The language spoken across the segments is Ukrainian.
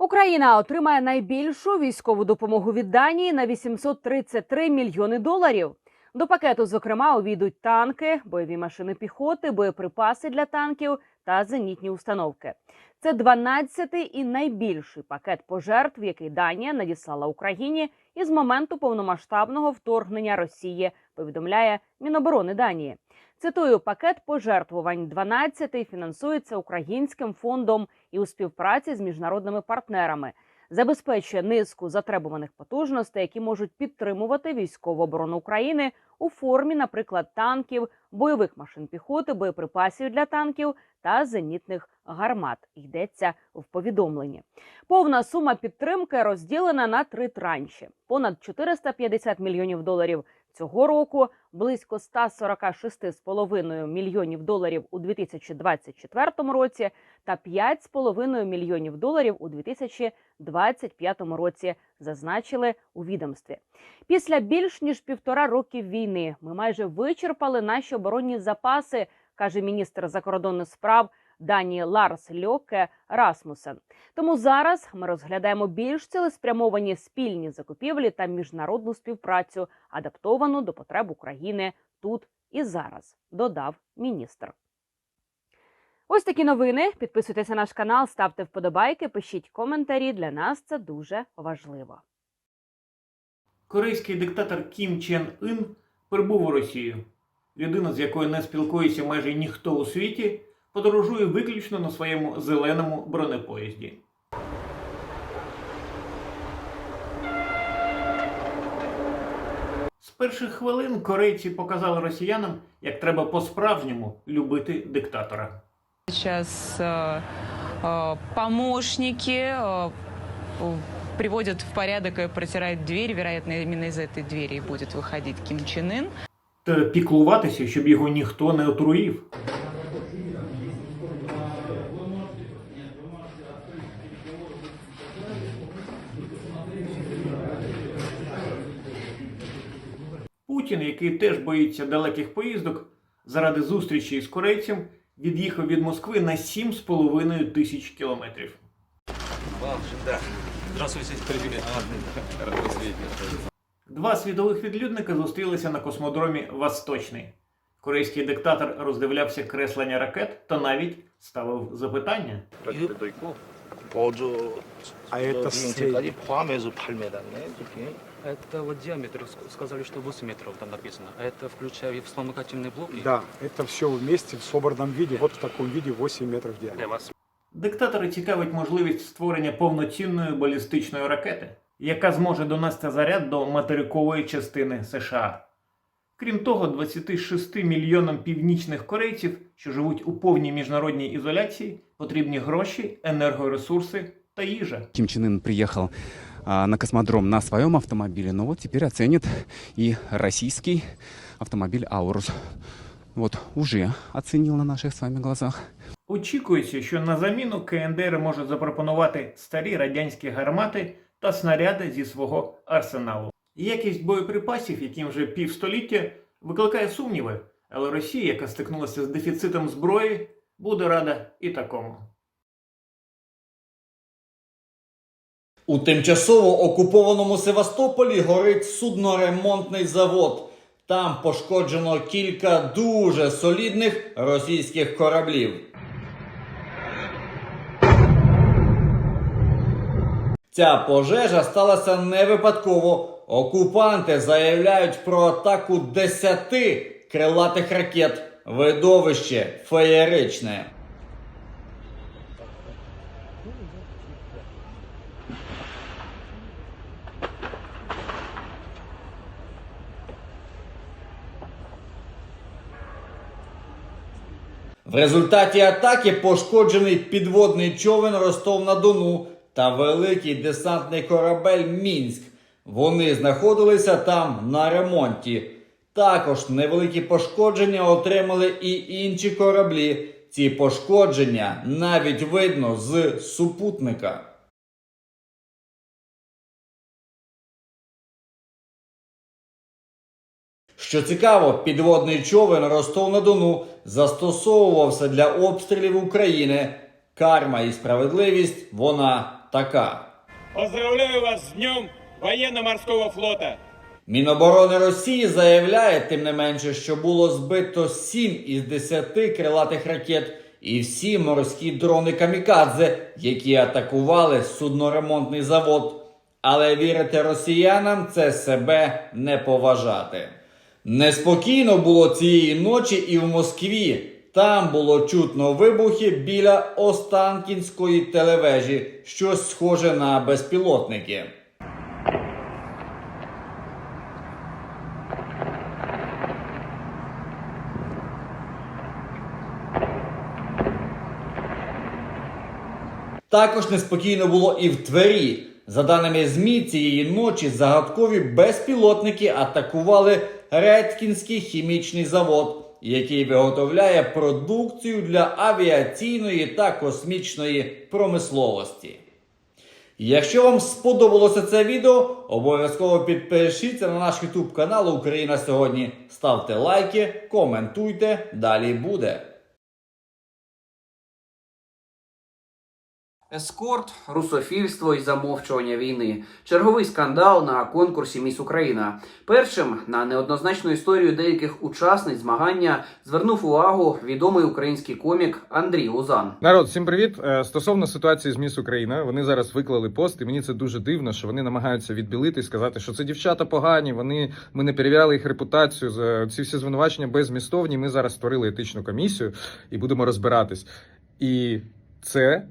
Україна отримає найбільшу військову допомогу від Данії на 833 мільйони доларів. До пакету, зокрема, увійдуть танки, бойові машини піхоти, боєприпаси для танків та зенітні установки. Це 12-й і найбільший пакет пожертв, який Данія надіслала Україні із моменту повномасштабного вторгнення Росії. Повідомляє Міноборони Данії. Цитую, пакет пожертвувань 12-й фінансується українським фондом і у співпраці з міжнародними партнерами. Забезпечує низку затребуваних потужностей, які можуть підтримувати військову оборону України у формі, наприклад, танків, бойових машин піхоти, боєприпасів для танків та зенітних гармат. Йдеться в повідомленні. Повна сума підтримки розділена на три транші: понад 450 мільйонів доларів цього року, близько 146,5 мільйонів доларів у 2024 році та 5,5 мільйонів доларів у 2025 році. Зазначили у відомстві. Після більш ніж півтора років війни ми майже вичерпали наші оборонні запаси, каже міністр закордонних справ Данії Ларс Льоке Расмусен. Тому зараз ми розглядаємо більш цілеспрямовані спільні закупівлі та міжнародну співпрацю, адаптовану до потреб України тут і зараз, додав міністр. Ось такі новини. Підписуйтесь на наш канал, ставте вподобайки, пишіть коментарі. Для нас це дуже важливо. Корейський диктатор Кім Чен Ін прибув у Росію. Людина, з якою не спілкується майже ніхто у світі, подорожує виключно на своєму зеленому бронепоїзді. З перших хвилин корейці показали росіянам, як треба по-справжньому любити диктатора. Сейчас э, э, помощники э, э, приводят в порядок и протирают дверь. Вероятно, именно из этой двери и будет выходить Ким Чен Ын. Та піклуватися, щоб його ніхто не отруїв. Путін, який теж боїться далеких поїздок, заради зустрічі із корейцем від'їхав від Москви на 7,5 тисяч кілометрів. Два світових відлюдника зустрілися на космодромі Восточний. Корейський диктатор роздивлявся креслення ракет та навіть ставив запитання. А це Это вот диаметр, сказали, что 8 метров там написано. А это включая и вспомогательный блок? И... Да, это все вместе в собранном виде, вот в таком виде 8 метров диаметра. Диктатори цікавить можливість створення повноцінної балістичної ракети, яка зможе донести заряд до материкової частини США. Крім того, 26 мільйонам північних корейців, що живуть у повній міжнародній ізоляції, потрібні гроші, енергоресурси та їжа. Кім Чен Ын приїхав на космодром на своем автомобиле, но вот теперь оценит и российский автомобиль Аурус. Вот уже оценил на наших с вами глазах. Очікується, що на заміну КНДР може запропонувати старі радянські гармати та снаряди зі свого арсеналу. Якість боєприпасів, яким вже півстоліття, викликає сумніви, але Росія, яка стикнулася з дефіцитом зброї, буде рада і такому. У тимчасово окупованому Севастополі горить судноремонтний завод. Там пошкоджено кілька дуже солідних російських кораблів. Ця пожежа сталася не випадково. Окупанти заявляють про атаку 10 крилатих ракет. Видовище феєричне. В результаті атаки пошкоджений підводний човен Ростов-на-Дону та великий десантний корабель Мінськ. Вони знаходилися там на ремонті. Також невеликі пошкодження отримали і інші кораблі. Ці пошкодження навіть видно з супутника. Що цікаво, підводний човен Ростов-на-Дону застосовувався для обстрілів України. Карма і справедливість вона така. Поздравляю вас з Днем военно-морського флота! Міноборони Росії заявляє, тим не менше, що було збито 7 із 10 крилатих ракет і всі морські дрони камікадзе, які атакували судноремонтний завод. Але вірити росіянам це себе не поважати. Неспокійно було цієї ночі і в Москві. Там було чутно вибухи біля Останкінської телевежі, щось схоже на безпілотники. Також неспокійно було і в Твері. За даними ЗМІ, цієї ночі загадкові безпілотники атакували Редкінський хімічний завод, який виготовляє продукцію для авіаційної та космічної промисловості. Якщо вам сподобалося це відео, обов'язково підпишіться на наш YouTube канал Україна сьогодні. Ставте лайки, коментуйте. Далі буде. Ескорт, русофільство і замовчування війни. Черговий скандал на конкурсі Міс Україна. Першим на неоднозначну історію деяких учасниць змагання звернув увагу відомий український комік Андрій Лузан. Народ, всім привіт. Е, Стосовно ситуації з Міс Україна, вони зараз виклали пост, і мені це дуже дивно, що вони намагаються відбілити і сказати, що це дівчата погані. Вони ми не перевіряли їх репутацію. За ці всі звинувачення безмістовні. Ми зараз створили етичну комісію і будемо розбиратись. І це.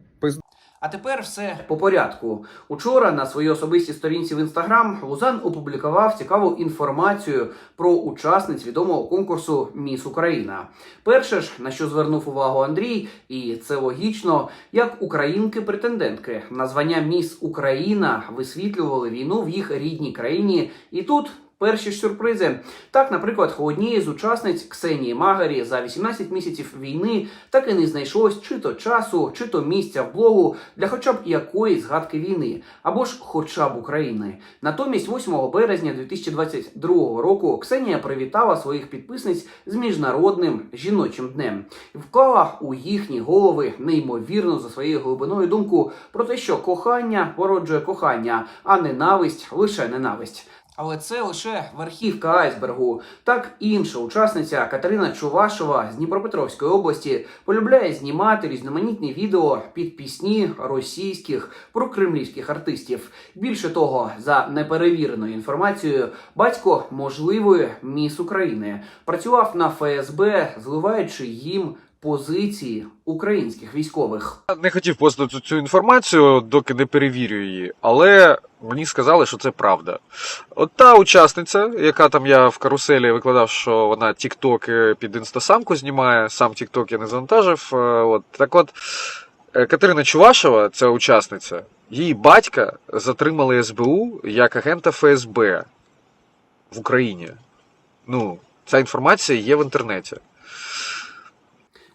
А тепер все по порядку. Учора на своїй особистій сторінці в інстаграм Лузан опублікував цікаву інформацію про учасниць відомого конкурсу Міс Україна. Перше ж на що звернув увагу Андрій, і це логічно, як українки-претендентки на звання Міс Україна висвітлювали війну в їх рідній країні, і тут. Перші ж сюрпризи. Так, наприклад, у однієї з учасниць Ксенії Магарі за 18 місяців війни так і не знайшлось чи то часу, чи то місця в блогу для хоча б якоїсь згадки війни, або ж хоча б України. Натомість, 8 березня 2022 року Ксенія привітала своїх підписниць з міжнародним жіночим днем і вклала у їхні голови неймовірно за своєю глибиною думку про те, що кохання породжує кохання, а ненависть лише ненависть. Але це лише верхівка айсбергу. Так інша учасниця Катерина Чувашова з Дніпропетровської області полюбляє знімати різноманітні відео під пісні російських прокремлівських артистів. Більше того, за неперевіреною інформацією, батько можливої міс України працював на ФСБ, зливаючи їм позиції українських військових. Я не хотів постати цю, цю інформацію, доки не перевірю її, але мені сказали, що це правда. От та учасниця, яка там я в каруселі викладав, що вона тікток під інстасамку знімає, сам тікток я не завантажив. е, От так от е, Катерина Чувашова, ця учасниця, її батька затримали СБУ як агента ФСБ в Україні. Ну, ця інформація є в інтернеті.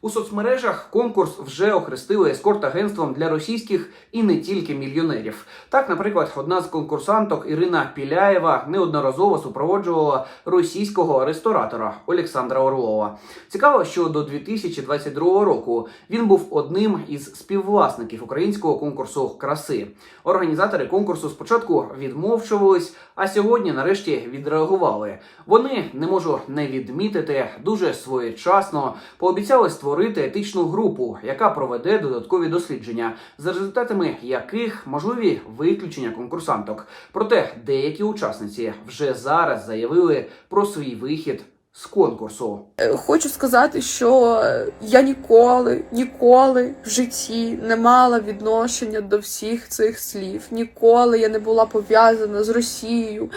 У соцмережах конкурс вже охрестили ескорт-агентством для російських і не тільки мільйонерів. Так, наприклад, одна з конкурсанток Ірина Піляєва неодноразово супроводжувала російського ресторатора Олександра Орлова. Цікаво, що до 2022 року він був одним із співвласників українського конкурсу краси. Організатори конкурсу спочатку відмовчувались, а сьогодні, нарешті, відреагували. Вони не можу не відмітити дуже своєчасно пообіцяли створити етичну групу, яка проведе додаткові дослідження, за результатами яких можливі виключення конкурсанток. Проте деякі учасниці вже зараз заявили про свій вихід з конкурсу. Е, Хочу сказати, що е, я ніколи, ніколи в житті не мала відношення до всіх цих слів. Ніколи я не була пов'язана з Росією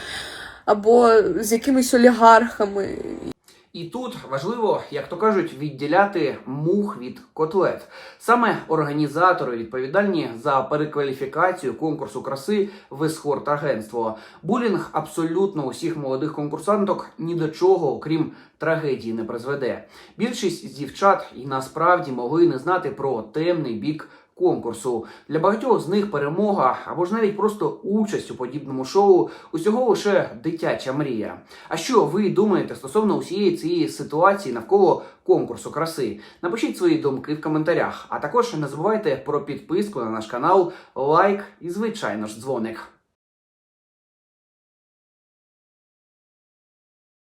або з якимись олігархами. І тут важливо, як то кажуть, відділяти мух від котлет. Саме організатори відповідальні за перекваліфікацію конкурсу краси в ескорт-агентство. Булінг абсолютно усіх молодих конкурсанток ні до чого, окрім трагедії, не призведе. Більшість з дівчат і насправді могли не знати про темний бік конкурсу. Для багатьох з них перемога або ж навіть просто участь у подібному шоу усього лише дитяча мрія. А що ви думаєте стосовно усієї цієї ситуації навколо конкурсу краси? Напишіть свої думки в коментарях. А також не забувайте про підписку на наш канал, лайк і звичайно ж дзвоник.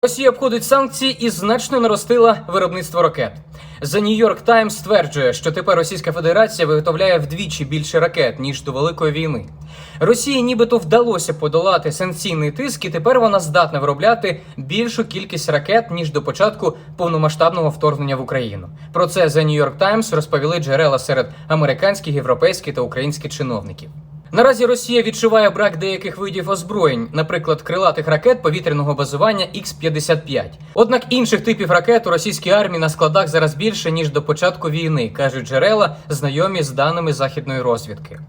Росія обходить санкції і значно наростила виробництво ракет. The New York Times стверджує, що тепер Російська Федерація виготовляє вдвічі більше ракет ніж до Великої війни. Росії нібито вдалося подолати санкційний тиск, і тепер вона здатна виробляти більшу кількість ракет ніж до початку повномасштабного вторгнення в Україну. Про це The New York Times розповіли джерела серед американських, європейських та українських чиновників. Наразі Росія відчуває брак деяких видів озброєнь, наприклад, крилатих ракет повітряного базування Х-55. Однак інших типів ракет у російській армії на складах зараз більше ніж до початку війни, кажуть джерела, знайомі з даними західної розвідки.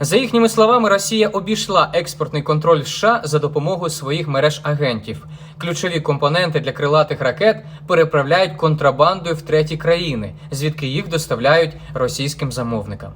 За їхніми словами, Росія обійшла експортний контроль США за допомогою своїх мереж агентів. Ключові компоненти для крилатих ракет переправляють контрабандою в треті країни, звідки їх доставляють російським замовникам.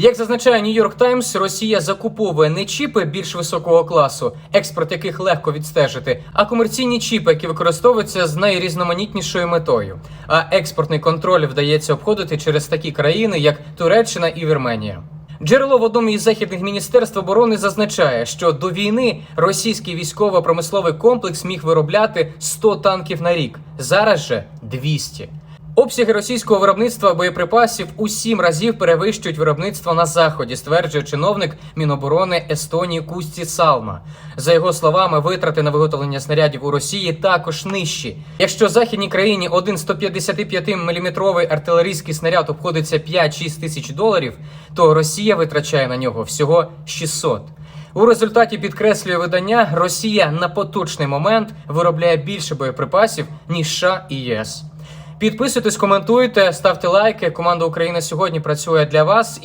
Як зазначає York Times, Росія закуповує не чіпи більш високого класу, експорт яких легко відстежити, а комерційні чіпи, які використовуються з найрізноманітнішою метою. А експортний контроль вдається обходити через такі країни, як Туреччина і Вірменія. Джерело в одному із західних міністерств оборони зазначає, що до війни російський військово-промисловий комплекс міг виробляти 100 танків на рік. Зараз же 200. Обсяги російського виробництва боєприпасів у сім разів перевищують виробництво на заході, стверджує чиновник Міноборони Естонії Кусті Салма. За його словами, витрати на виготовлення снарядів у Росії також нижчі. Якщо західній країні один 155 мм артилерійський снаряд обходиться 5-6 тисяч доларів, то Росія витрачає на нього всього 600. У результаті підкреслює видання, Росія на поточний момент виробляє більше боєприпасів ніж США і ЄС. Підписуйтесь, коментуйте, ставте лайки. Команда Україна сьогодні працює для вас.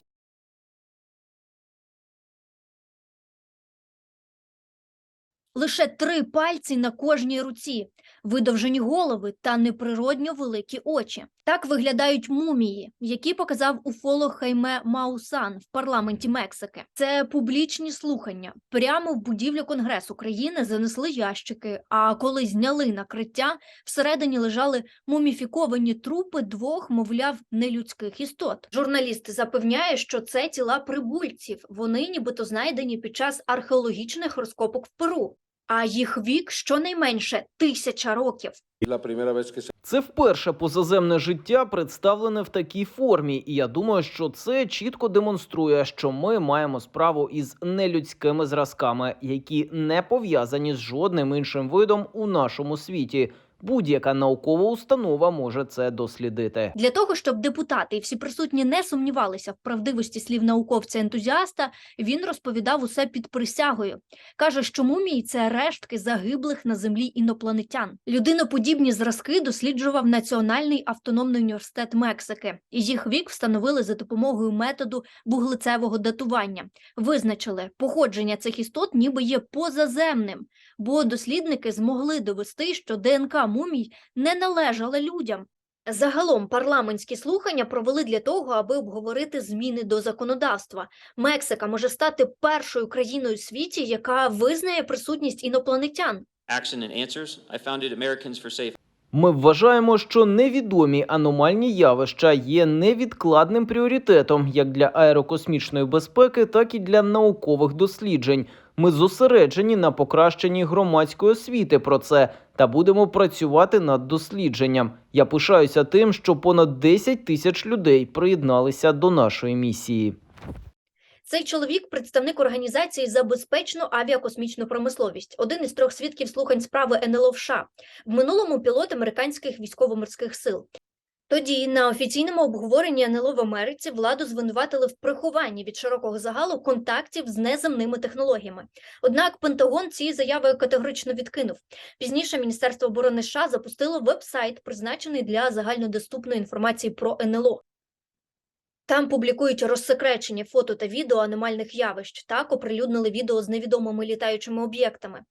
Лише три пальці на кожній руці, видовжені голови та неприродньо великі очі. Так виглядають мумії, які показав уфолог Хайме Маусан в парламенті Мексики. Це публічні слухання. Прямо в будівлю Конгресу країни занесли ящики. А коли зняли накриття, всередині лежали муміфіковані трупи двох, мовляв, нелюдських істот. Журналіст запевняє, що це тіла прибульців. Вони нібито знайдені під час археологічних розкопок в Перу. А їх вік щонайменше тисяча років. Це вперше позаземне життя представлене в такій формі, і я думаю, що це чітко демонструє, що ми маємо справу із нелюдськими зразками, які не пов'язані з жодним іншим видом у нашому світі. Будь-яка наукова установа може це дослідити. Для того, щоб депутати і всі присутні не сумнівалися в правдивості слів науковця-ентузіаста, він розповідав усе під присягою. Каже, що мумії – це рештки загиблих на землі інопланетян. Людиноподібні зразки досліджував Національний автономний університет Мексики. І їх вік встановили за допомогою методу вуглецевого датування. Визначили, походження цих істот ніби є позаземним, бо дослідники змогли довести, що ДНК мумій не належала людям. Загалом парламентські слухання провели для того, аби обговорити зміни до законодавства. Мексика може стати першою країною у світі, яка визнає присутність інопланетян. Action and answers. I founded Americans for Safe. Ми вважаємо, що невідомі аномальні явища є невідкладним пріоритетом як для аерокосмічної безпеки, так і для наукових досліджень. Ми зосереджені на покращенні громадської освіти про це та будемо працювати над дослідженням. Я пишаюся тим, що понад 10 тисяч людей приєдналися до нашої місії. Цей чоловік представник організації за безпечну авіакосмічну промисловість, один із трьох свідків слухань справи НЛО в США. В минулому пілот американських військово-морських сил. Тоді на офіційному обговоренні НЛО в Америці владу звинуватили в прихованні від широкого загалу контактів з неземними технологіями. Однак Пентагон ці заяви категорично відкинув. Пізніше Міністерство оборони США запустило веб-сайт, призначений для загальнодоступної інформації про НЛО. Там публікують розсекречені фото та відео аномальних явищ. Так оприлюднили відео з невідомими літаючими об'єктами.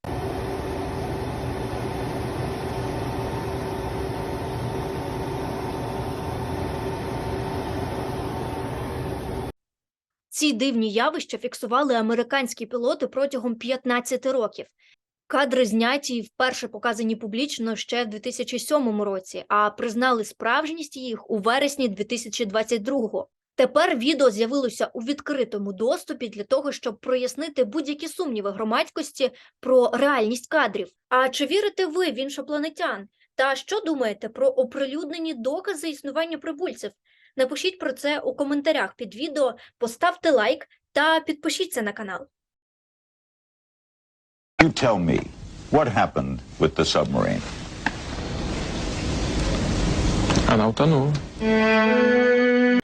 Ці дивні явища фіксували американські пілоти протягом 15 років. Кадри зняті вперше показані публічно ще в 2007 році, а признали справжність їх у вересні 2022-го. Тепер відео з'явилося у відкритому доступі для того, щоб прояснити будь-які сумніви громадськості про реальність кадрів. А чи вірите ви в іншопланетян? Та що думаєте про оприлюднені докази існування прибульців? Напишіть про це у коментарях під відео, поставте лайк та підпишіться на канал. You tell me, what happened with the submarine? Вона утонула.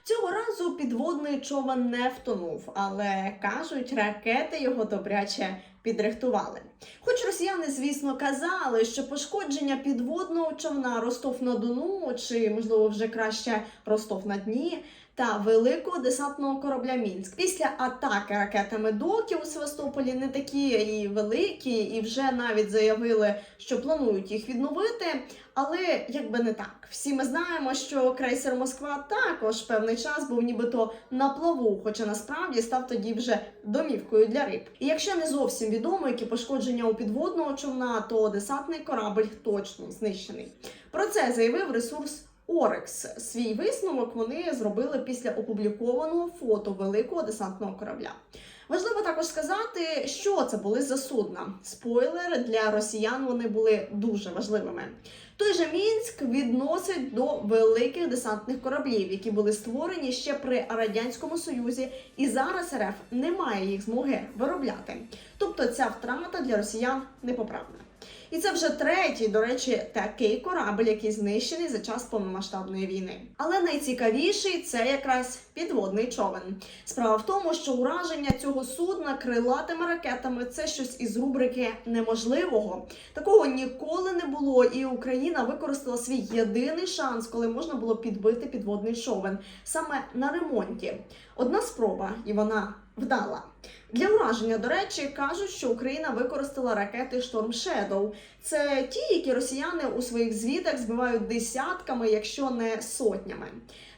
Цього разу підводний човен не втонув, але кажуть, ракети його добряче підрихтували. Хоч росіяни, звісно, казали, що пошкодження підводного човна Ростов на Дону, чи можливо вже краще Ростов на Дні. Та великого десантного корабля Мінськ після атаки ракетами доків у Севастополі не такі і великі, і вже навіть заявили, що планують їх відновити. Але якби не так, всі ми знаємо, що крейсер Москва також певний час був нібито на плаву, хоча насправді став тоді вже домівкою для риб. І якщо не зовсім відомо, які пошкодження у підводного човна, то десантний корабль точно знищений. Про це заявив ресурс. Орекс свій висновок вони зробили після опублікованого фото великого десантного корабля. Важливо також сказати, що це були за судна. Спойлер для росіян вони були дуже важливими. Той же Мінськ відносить до великих десантних кораблів, які були створені ще при радянському союзі, і зараз РФ не має їх змоги виробляти. Тобто ця втрата для росіян непоправна. І це вже третій, до речі, такий корабль, який знищений за час повномасштабної війни. Але найцікавіший це якраз підводний човен. Справа в тому, що ураження цього судна крилатими ракетами це щось із рубрики неможливого. Такого ніколи не було, і Україна використала свій єдиний шанс, коли можна було підбити підводний човен саме на ремонті. Одна спроба, і вона вдала. Для ураження, до речі, кажуть, що Україна використала ракети Storm Shadow. Це ті, які росіяни у своїх звітах збивають десятками, якщо не сотнями.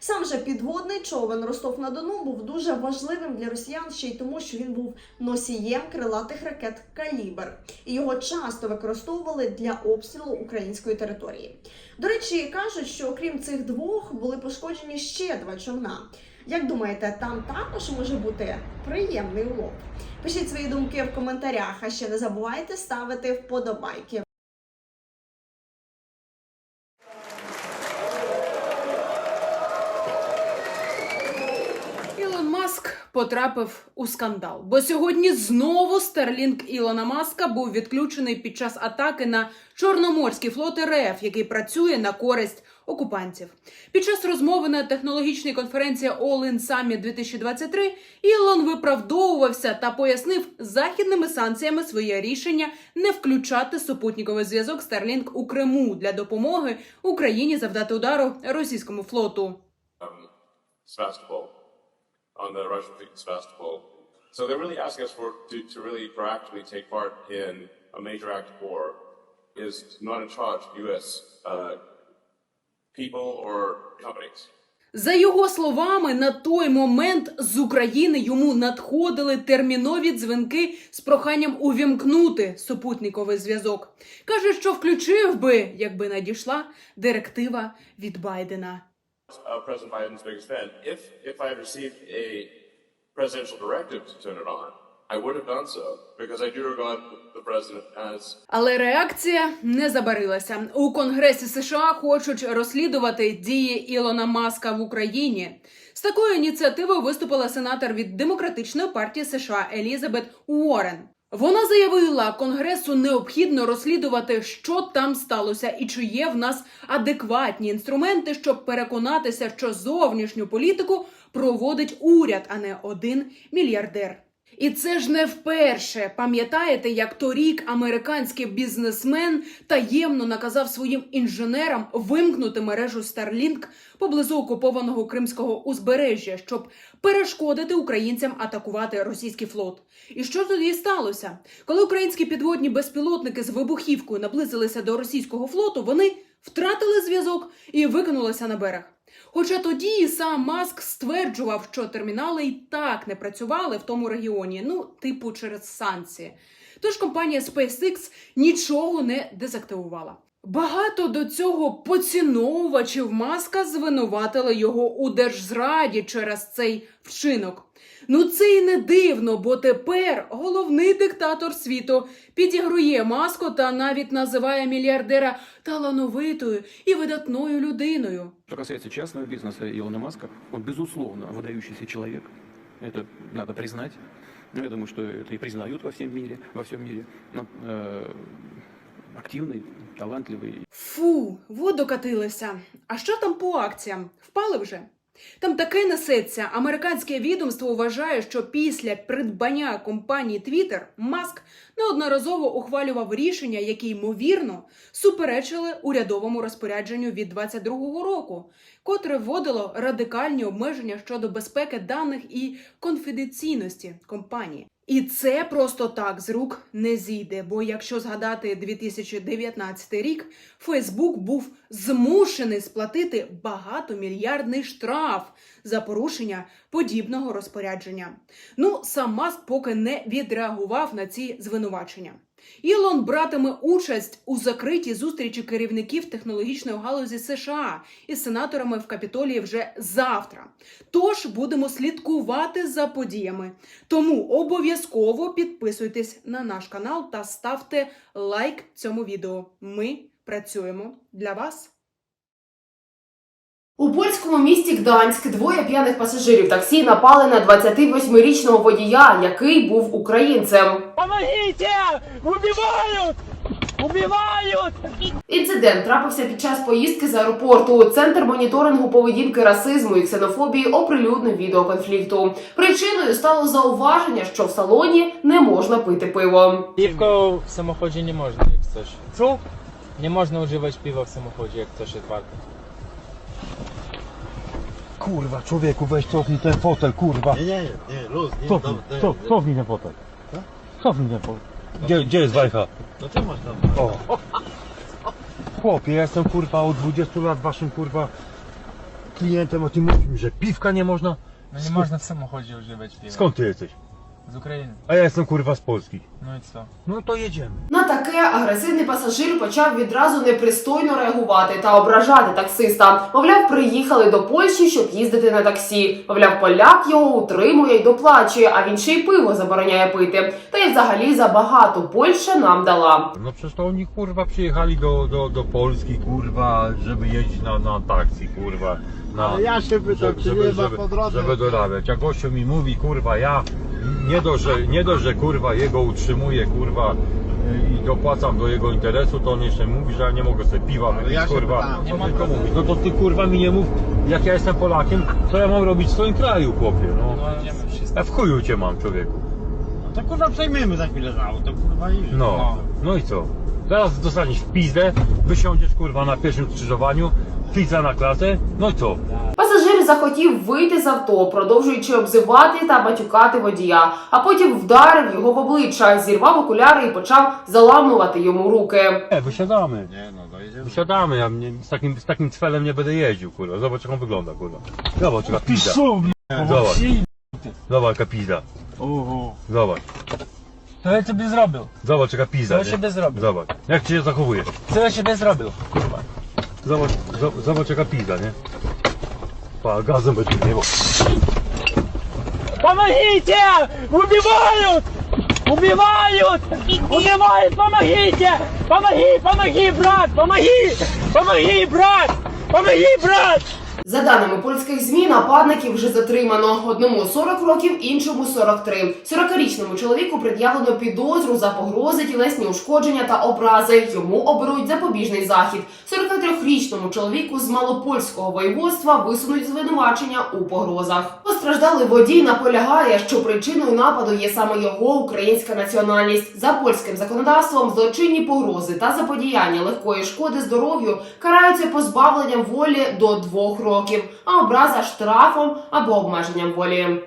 Сам же підводний човен Ростов на Дону був дуже важливим для росіян ще й тому, що він був носієм крилатих ракет Калібр, і його часто використовували для обстрілу української території. До речі, кажуть, що окрім цих двох були пошкоджені ще два човна. Як думаєте, там також може бути приємний улов? Пишіть свої думки в коментарях, а ще не забувайте ставити вподобайки. Ілон Маск потрапив у скандал, бо сьогодні знову Starlink Ілона Маска був відключений під час атаки на Чорноморський флот РФ, який працює на користь окупантів. Під час розмови на технологічній конференції All In Summit 2023 Ілон виправдовувався та пояснив західними санкціями своє рішення не включати супутниковий зв'язок Starlink у Криму для допомоги Україні завдати удару російському флоту. Sevastopol, on the Russian in Sevastopol. So they're really asking us for to, to really proactively take part in a major act of war is not in charge U.S. Uh, people or companies. За його словами, на той момент з України йому надходили термінові дзвінки з проханням увімкнути супутниковий зв'язок. Каже, що включив би, якби надійшла директива від Байдена. Uh, President Biden's biggest fan. If if I had received a presidential directive to turn it on, I would have done so because I do regard the president as Але реакція не забарилася. У Конгресі США хочуть розслідувати дії Ілона Маска в Україні. З такою ініціативою виступила сенатор від демократичної партії США Елізабет Уоррен. Вона заявила, конгресу необхідно розслідувати, що там сталося, і чи є в нас адекватні інструменти, щоб переконатися, що зовнішню політику проводить уряд, а не один мільярдер. І це ж не вперше. Пам'ятаєте, як торік американський бізнесмен таємно наказав своїм інженерам вимкнути мережу Starlink поблизу окупованого кримського узбережжя, щоб перешкодити українцям атакувати російський флот. І що тоді сталося? Коли українські підводні безпілотники з вибухівкою наблизилися до російського флоту, вони втратили зв'язок і викинулися на берег. Хоча тоді сам Маск стверджував, що термінали і так не працювали в тому регіоні, ну, типу через санкції. Тож компанія SpaceX нічого не дезактивувала. Багато до цього поціновувачів маска звинуватили його у держзраді через цей вчинок. Ну це й не дивно, бо тепер головний диктатор світу підігрує маску та навіть називає мільярдера талановитою і видатною людиною. Что касается частного бизнеса Илона Маска, он, безусловно, выдающийся человек. Это надо признать. Ну, Я думаю, что это и признают во всем мире, во всем мире. Но, э, активный, талантливый. Фу, вот докатилися. А що там по акціям? Впали вже? Там таке несеться. Американське відомство вважає, що після придбання компанії Twitter Маск неодноразово ухвалював рішення, які ймовірно суперечили урядовому розпорядженню від 22-го року, котре вводило радикальні обмеження щодо безпеки даних і конфіденційності компанії. І це просто так з рук не зійде. Бо якщо згадати 2019 рік, Фейсбук був змушений сплатити багатомільярдний штраф за порушення подібного розпорядження. Ну, сам Маск поки не відреагував на ці звинувачення. Ілон братиме участь у закритій зустрічі керівників технологічної галузі США із сенаторами в Капітолії вже завтра. Тож будемо слідкувати за подіями. Тому обов'язково підписуйтесь на наш канал та ставте лайк цьому відео. Ми працюємо для вас. У польському місті Гданськ двоє п'яних пасажирів таксі напали на 28-річного водія, який був українцем. Помогите! Убивают! Убивают! Інцидент трапився під час поїздки з аеропорту. Центр моніторингу поведінки расизму і ксенофобії оприлюднив відео конфлікту. Причиною стало зауваження, що в салоні не можна пити пиво. Piwko w samochodzie nie można, jak chcesz. Co? Nie można używać piwa w samochodzie, jak chcesz jest warte. Kurwa, człowieku, weź cofnij ten fotel, kurwa. Nie, nie, nie, luz, nie, Cofnij, dobra, cof, dobra. cofnij ten fotel. Cofnij ten fotel. Gdzie, gdzie jest wajcha? No ty masz tam. O. Chłopie, ja jestem kurwa od 20 lat waszym kurwa klientem, a ty mówisz mi, że piwka nie można? No nie Skąd- można w samochodzie używać piwa. Skąd ty jesteś? Z Ukrainy. A ja jestem kurwa z Polski. No i co? No to jedziemy. На таке агресивний пасажир почав відразу непристойно реагувати та ображати таксиста. Мовляв, приїхали до Польщі, щоб їздити на таксі. Мовляв, поляк його утримує й доплачує, а він ще й пиво забороняє пити. Та й взагалі забагато Польща нам дала. No przecież to oni kurwa przyjechali do, do, do Polski kurwa, żeby jeździć na, na taksi kurwa. Na, Ale ja się pytam, czy nie ma po drodze. żeby dorabiać. Jak gościu mi mówi kurwa ja nie dość, że, nie dość, że kurwa jego utrzymuję kurwa i dopłacam do jego interesu, to on jeszcze mówi, że ja nie mogę sobie piwa wypić ja kurwa. pytałem, Nie co ma ty to to mówić. No to ty kurwa mi nie mów, jak ja jestem Polakiem, co ja mam robić w swoim kraju chłopie. No. No. Ja w chuju cię mam człowieku. No to kurwa przejmiemy za chwilę za auto, kurwa i... No, no i co? Teraz dostaniesz w pizdę, wysiądziesz kurwa na pierwszym skrzyżowaniu, na klatę, no i co? Пасажир захотів вийти з авто, продовжуючи обзивати та батюкати водія, а потім вдарив його в обличчя, зірвав окуляри і почав заламувати йому руки. E, wysiadamy. Nie no, dojedziemy. Wysiadamy, ja nie, z, takim, z takim cwelem nie będę jeździł, kurwa. Zobacz jak on wygląda, kurwa. Zobacz jaka pizda. Zobacz. Zobacz jaka pizda. Oho. Zobacz. Co ja ciebie zrobił? Zobacz jaka pizda, Co ja nie? ciebie zrobił? Zobacz. Jak cię zachowujesz? Co ja ciebie zrobił? Kurwa. Zobacz, zo- zobacz jaka pizda, nie? Pa, gazem będzie niebo. Помогите! Убивают! Убивают! Убивают! Помогите! Помоги! Помоги, брат! Помоги! Помоги, брат! Помоги, брат! За даними польських змі, нападників вже затримано. Одному 40 років, іншому 43. 40-річному чоловіку пред'явлено підозру за погрози, тілесні ушкодження та образи. Йому оберуть запобіжний захід. 43-річному чоловіку з малопольського воєводства висунуть звинувачення у погрозах. Постраждалий водій наполягає, що причиною нападу є саме його українська національність. За польським законодавством злочинні погрози та заподіяння легкої шкоди здоров'ю караються позбавленням волі до двох років, а образа штрафом або обмеженням волі.